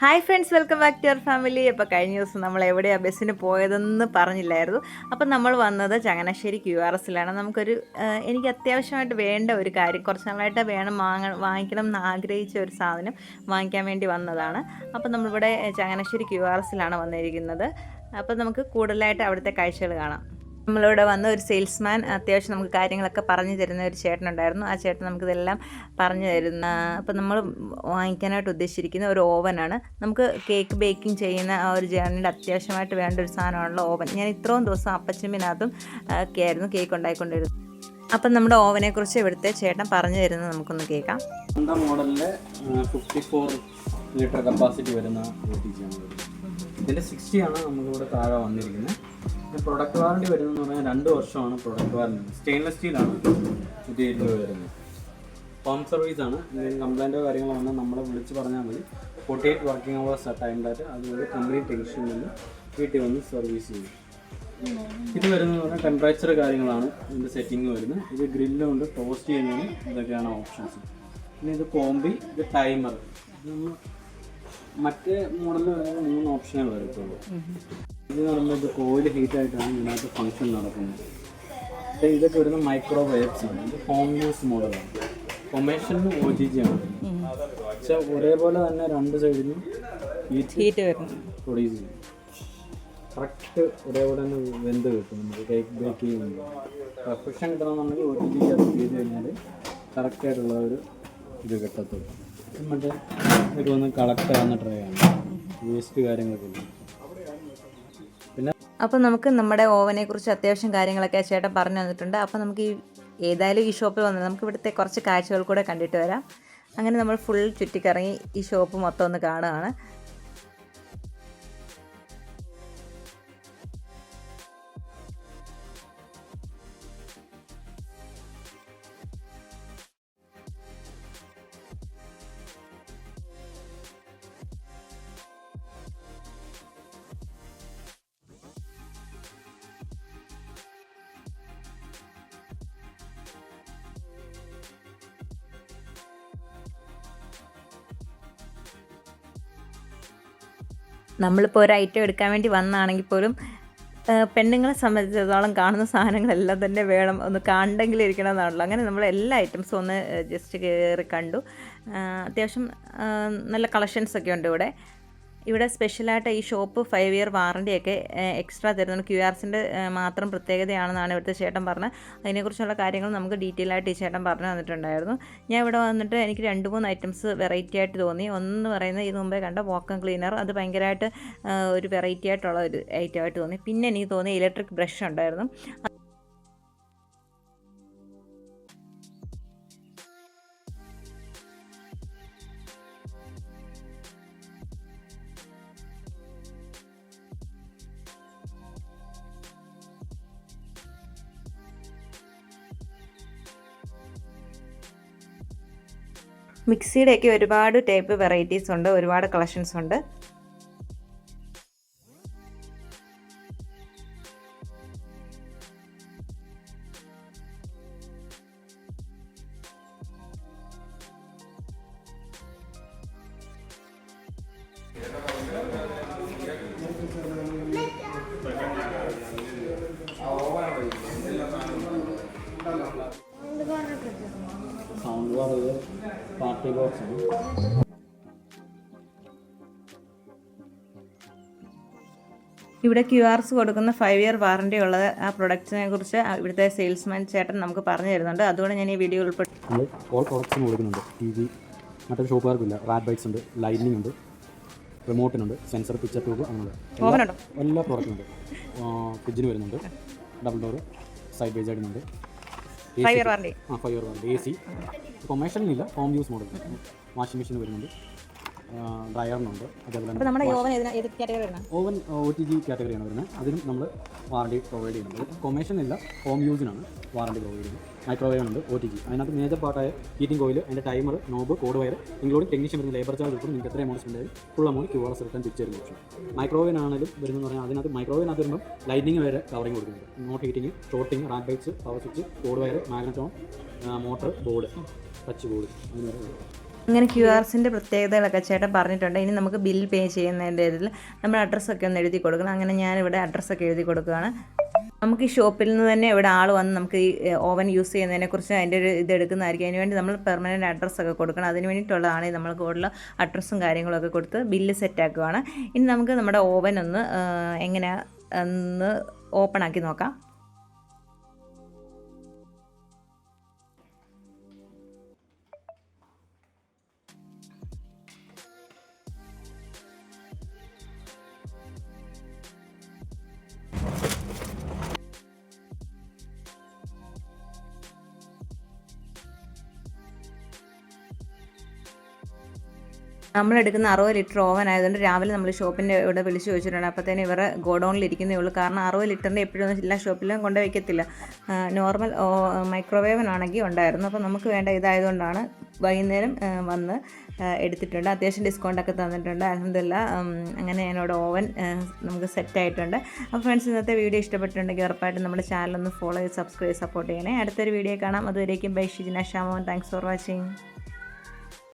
Hi friends welcome back to your family അപ്പോൾ കഴിഞ്ഞ ദിവസം നമ്മൾ എവിടെയാണ് ബസ്സിന് പോയതെന്ന് പറഞ്ഞില്ലായിരുന്നു. അപ്പം നമ്മൾ വന്നത് ചങ്ങനാശ്ശേരി ക്യു ആർ എസിലാണ് നമുക്കൊരു എനിക്ക് അത്യാവശ്യമായിട്ട് വേണ്ട ഒരു കാര്യം കുറച്ച് നാളായിട്ട് വേണം വാങ്ങ വാങ്ങിക്കണം എന്ന് ആഗ്രഹിച്ച ഒരു സാധനം വാങ്ങിക്കാൻ വേണ്ടി വന്നതാണ്. അപ്പം നമ്മളിവിടെ ചങ്ങനാശ്ശേരി ക്യു ആർ എസിലാണ് വന്നിരിക്കുന്നത്. അപ്പം നമുക്ക് കൂടുതലായിട്ട് അവിടുത്തെ കാഴ്ചകൾ കാണാം. നമ്മളിവിടെ വന്ന ഒരു സെയിൽസ്മാൻ അത്യാവശ്യം നമുക്ക് കാര്യങ്ങളൊക്കെ പറഞ്ഞു തരുന്ന ഒരു ചേട്ടനുണ്ടായിരുന്നു. ആ ചേട്ടൻ നമുക്കിതെല്ലാം പറഞ്ഞു തരുന്ന അപ്പം നമ്മൾ വാങ്ങിക്കാനായിട്ട് ഉദ്ദേശിച്ചിരിക്കുന്ന ഒരു ഓവനാണ്. നമുക്ക് കേക്ക് ബേക്കിംഗ് ചെയ്യുന്ന ആ ഒരു ജേർണിയുടെ അത്യാവശ്യമായിട്ട് വേണ്ട ഒരു സാധനമാണല്ലോ ഓവൻ. ഞാൻ ഇത്രയും ദിവസം അപ്പച്ചമ്മിനകത്തും ഒക്കെ ആയിരുന്നു കേക്ക് ഉണ്ടായിക്കൊണ്ടിരുന്നത്. അപ്പം നമ്മുടെ ഓവനെക്കുറിച്ച് ഇവിടുത്തെ ചേട്ടൻ പറഞ്ഞു തരുന്നത് നമുക്കൊന്ന് കേൾക്കാം. മോഡലിൽ ഫിഫ്റ്റി ഫോർ ലിറ്റർ കപ്പാസിറ്റി വരുന്ന ഇതിന്റെ സിക്സ്റ്റി ആണ് നമുക്കിവിടെ താഴെ വന്നിരിക്കുന്നത്. പിന്നെ പ്രൊഡക്റ്റ് വാറണ്ടി വരുന്നതെന്ന് പറഞ്ഞാൽ രണ്ട് വർഷമാണ് പ്രൊഡക്റ്റ് വാറണ്ടി സ്റ്റെയിൻലെസ് സ്റ്റീലാണ് മെറ്റീരിയൽ വരുന്നത്. ഹോം സർവീസ് ആണ്. എന്തെങ്കിലും കംപ്ലൈന്റോ കാര്യങ്ങളോ വന്നാൽ നമ്മളെ വിളിച്ച് പറഞ്ഞാൽ മതി. Forty eight working hours time data അതുപോലെ കംപ്ലീറ്റ് ടെൻഷൻ നിന്ന് വീട്ടിൽ വന്ന് സർവീസ് ചെയ്യും. ഇത് വരുന്നത് പറഞ്ഞാൽ ടെമ്പറേച്ചർ കാര്യങ്ങളാണ് ഇതിന്റെ സെറ്റിംഗ് വരുന്നത്. ഇത് ഗ്രില്ലുണ്ട് ടോസ്റ്റ് ചെയ്യുന്നതിന് ഇതൊക്കെയാണ് ഓപ്ഷൻസ് പിന്നെ ഇത് കോമ്പി ഇത് ടൈമർ നമ്മൾ മറ്റേ മോഡലിൽ വരുന്നത് മൂന്ന് ഓപ്ഷനുകൾ വരത്തുള്ളൂ ഇത് പറയുമ്പോൾ ഇത് കോയിൽ ഹീറ്റ് ആയിട്ടാണ് ഇതിനകത്ത് ഫങ്ഷൻ നടക്കുന്നത്. പക്ഷേ ഇതൊക്കെ വരുന്ന മൈക്രോ വേവ്സ് ആണ്. ഇത് ഹോം യൂസ് മോഡലാണ് കൊമേഴ്ഷ്യലിന് ഒ ജി ജി ആണ്. പക്ഷെ ഒരേപോലെ തന്നെ രണ്ട് സൈഡിലും ഹീറ്റ് പ്രൊഡ്യൂസ് ചെയ്യും. കറക്റ്റ് ഒരേപോലെ തന്നെ വെന്ത് കിട്ടും. നമുക്ക് കേക്ക് ബേക്ക് ചെയ്യുമ്പോൾ പെർഫെക്ഷൻ കിട്ടണമെന്നുണ്ടെങ്കിൽ ഒ ടി ജി അത് ചെയ്ത് കഴിഞ്ഞാൽ കറക്റ്റായിട്ടുള്ള ഒരു ഇത് കിട്ടത്തുള്ളൂ. മറ്റേ വന്ന് കളക്ട് ആവുന്ന ട്രേ ആണ് വേസ്റ്റ് കാര്യങ്ങളൊക്കെ പിന്നെ അപ്പോൾ നമുക്ക് നമ്മുടെ ഓവനെ കുറിച്ച് അത്യാവശ്യം കാര്യങ്ങളൊക്കെ ചേട്ടൻ പറഞ്ഞു തന്നിട്ടുണ്ട്. അപ്പോൾ നമുക്ക് ഈ ഏതായാലും ഈ ഷോപ്പിൽ വന്നത് നമുക്ക് ഇവിടുത്തെ കുറച്ച് കാഴ്ചകൾ കൂടെ കണ്ടിട്ട് വരാം. അങ്ങനെ നമ്മൾ ഫുൾ ചുറ്റിക്കറങ്ങി ഈ ഷോപ്പ് മൊത്തം ഒന്ന് കാണുകയാണ്. നമ്മളിപ്പോൾ ഒരു ഐറ്റം എടുക്കാൻ വേണ്ടി വന്നാണെങ്കിൽ പോലും പെണ്ണുങ്ങളെ സംബന്ധിച്ചിടത്തോളം കാണുന്ന സാധനങ്ങളെല്ലാം തന്നെ വേണം ഒന്ന് കണ്ടെങ്കിലും ഇരിക്കണം എന്നാണല്ലോ അങ്ങനെ നമ്മൾ എല്ലാ ഐറ്റംസും ഒന്ന് ജസ്റ്റ് കയറി കണ്ടു. അത്യാവശ്യം നല്ല കളക്ഷൻസ് ഒക്കെ ഉണ്ട് ഇവിടെ. ഇവിടെ സ്പെഷ്യലായിട്ട് ഈ ഷോപ്പ് ഫൈവ് ഇയർ വാറണ്ടിയൊക്കെ എക്സ്ട്രാ തരുന്നുണ്ട് ക്യു ആർസിന്റെ മാത്രം പ്രത്യേകതയാണെന്നാണ് ഇവിടുത്തെ ചേട്ടൻ പറഞ്ഞത്. അതിനെക്കുറിച്ചുള്ള കാര്യങ്ങൾ നമുക്ക് ഡീറ്റെയിൽ ആയിട്ട് ഈ ചേട്ടൻ പറഞ്ഞു തന്നിട്ടുണ്ടായിരുന്നു. ഞാൻ ഇവിടെ വന്നിട്ട് എനിക്ക് രണ്ട് മൂന്ന് ഐറ്റംസ് വെറൈറ്റി ആയിട്ട് തോന്നി. ഒന്ന് പറയുന്നത് ഇത് മുമ്പേ കണ്ട വോക്കം ക്ലീനർ അത് ഭയങ്കരമായിട്ട് ഒരു വെറൈറ്റി ആയിട്ടുള്ള ഒരു ഐറ്റം ആയിട്ട് തോന്നി. പിന്നെ എനിക്ക് തോന്നി ഇലക്ട്രിക് ബ്രഷ് ഉണ്ടായിരുന്നു. മിക്സിയുടെയൊക്കെ ഒരുപാട് ടൈപ്പ് വെറൈറ്റീസ് ഉണ്ട് ഒരുപാട് കളക്ഷൻസ് ഉണ്ട് സൗണ്ട് ഇത് പാർട്ടി ബോക്സ് ഇവിടെ ക്യു ആർസ് കൊടുക്കുന്ന ഫൈവ് ഇയർ വാറണ്ടി ഉള്ള ആ പ്രൊഡക്റ്റിനെ കുറിച്ച് ഇവിടുത്തെ സെയിൽസ്മാൻ ചേട്ടൻ നമുക്ക് പറഞ്ഞു തരുന്നുണ്ട്. അതുകൊണ്ട് ഞാൻ ഈ വീഡിയോ ഉൾപ്പെടുത്തി നമ്മൾ ഓൾ പ്രൊഡക്ട്സും കൊടുക്കുന്നുണ്ട്. ടി വി മറ്റൊരു ഷോപ്പുകാർക്കില്ല റാഡ് ബൈറ്റ്സ് ഉണ്ട് ലൈനിങ് ഉണ്ട് റിമോട്ടിനുണ്ട് സെൻസർ പിക്ചർ ട്യൂബ് അങ്ങനെ എല്ലാ പ്രോഡക്റ്റും ഉണ്ട്? ഫ്രിഡ്ജിന് വരുന്നുണ്ട്. ഡബിൾ ഡോർ സൈഡ് ബൈ സൈഡിനുണ്ട് ഉണ്ട് ഫൈവ് ഇയർ വാറണ്ടി ആ five warranty A C കൊമേഴ്ഷ്യലിനില്ല home use model washing machine വരുന്നുണ്ട്. ഡ്രയറിനുണ്ട്. അതേപോലെ നമ്മുടെ ഓവൻ ഏത് കാറ്റഗറി വരുന്നത് ഓവൻ ഒ ടി ജി കാറ്റഗറിയാണ് വരുന്നത്. അതിനും നമ്മൾ വാറണ്ടി പ്രൊവൈഡ് ചെയ്യുന്നുണ്ട്. ഇല്ല ഹോം യൂസിനാണ് വാറണ്ടി പ്രൊവൈഡ് ചെയ്യുന്നത്. മൈക്രോവേവ് ഉണ്ട് ഒ ടി ജി അതിനകത്ത് മേജർ പാർട്ടായ ഹീറ്റിംഗ് കോയിൽ അതിന്റെ timer knob cord wire including technician വരുന്ന ലേബർ ചാർജ് ഉൾപ്പെടെ നിങ്ങൾക്ക് എത്ര amount spend full amount Q R S return തിരിച്ചു തരുന്ന ഓപ്ഷൻ മൈക്രോവേവ് ആണെങ്കിലും വരുന്നതെന്ന് പറഞ്ഞാൽ അതിനകത്ത് മൈക്രോവേവിനകത്ത് വരുമ്പോൾ ലൈറ്റിംഗ് വരെ കവറിങ് കൊടുക്കുന്നുണ്ട്. Not heating shorting rat bites power switch cord wire magnetron motor board touch board അങ്ങനെ ഇങ്ങനെ ക്യു ആർസിന്റെ പ്രത്യേകതകളൊക്കെ ചേട്ടൻ പറഞ്ഞിട്ടുണ്ട്. ഇനി നമുക്ക് ബിൽ പേ ചെയ്യുന്നതിന്റെ ഇതിൽ നമ്മുടെ അഡ്രസ്സൊക്കെ ഒന്ന് എഴുതി കൊടുക്കണം. അങ്ങനെ ഞാനിവിടെ അഡ്രസ്സൊക്കെ എഴുതി കൊടുക്കുകയാണ്. നമുക്ക് ഈ ഷോപ്പിൽ നിന്ന് തന്നെ ഇവിടെ ആൾ വന്ന് നമുക്ക് ഈ ഓവൻ യൂസ് ചെയ്യുന്നതിനെക്കുറിച്ച് അതിന്റെ ഒരു ഇത് എടുക്കുന്നതായിരിക്കും. അതിന് വേണ്ടി നമ്മൾ പെർമനന്റ് അഡ്രസ്സൊക്കെ കൊടുക്കണം. അതിന് വേണ്ടിയിട്ടുള്ളതാണ് നമ്മൾ കൂടുതൽ അഡ്രസ്സും കാര്യങ്ങളൊക്കെ കൊടുത്ത് ബില്ല് സെറ്റാക്കുകയാണ് ഇനി നമുക്ക് നമ്മുടെ ഓവൻ ഒന്ന് എങ്ങനെ ഒന്ന് ഓപ്പൺ ആക്കി നോക്കാം. നമ്മളെടുക്കുന്ന അറുപത് ലിറ്റർ ഓവൻ ആയതുകൊണ്ട് രാവിലെ നമ്മൾ ഷോപ്പിന്റെ ഇവിടെ വിളിച്ച് ചോദിച്ചിട്ടുണ്ട്. അപ്പോഴത്തേനും ഇവരെ ഗോഡൗണിൽ ഇരിക്കുന്നേ ഉള്ളൂ. കാരണം അറുപത് ലിറ്ററിന്റെ എപ്പോഴും എല്ലാ ഷോപ്പിലും കൊണ്ട് വയ്ക്കത്തില്ല നോർമൽ മൈക്രോവേവനാണെങ്കിൽ ഉണ്ടായിരുന്നു. അപ്പോൾ നമുക്ക് വേണ്ട ഇതായതുകൊണ്ടാണ് വൈകുന്നേരം വന്ന് എടുത്തിട്ടുണ്ട്. അത്യാവശ്യം ഡിസ്കൗണ്ടൊക്കെ തന്നിട്ടുണ്ട്. അലഹമില്ല അങ്ങനെ എന്നോട് ഓവൻ നമുക്ക് സെറ്റ് ആയിട്ടുണ്ട്. അപ്പോൾ ഫ്രണ്ട്സ് ഇന്നത്തെ വീഡിയോ ഇഷ്ടപ്പെട്ടിട്ടുണ്ടെങ്കിൽ ഉറപ്പായിട്ടും നമ്മുടെ ചാനൽ ഒന്ന് ഫോളോ ചെയ്ത് സബ്സ്ക്രൈബ് സപ്പോർട്ട് ചെയ്യണേ. അടുത്തൊരു വീഡിയോ കാണാം. അതുവരേക്കും bye Shijina Shamon. Thanks for watching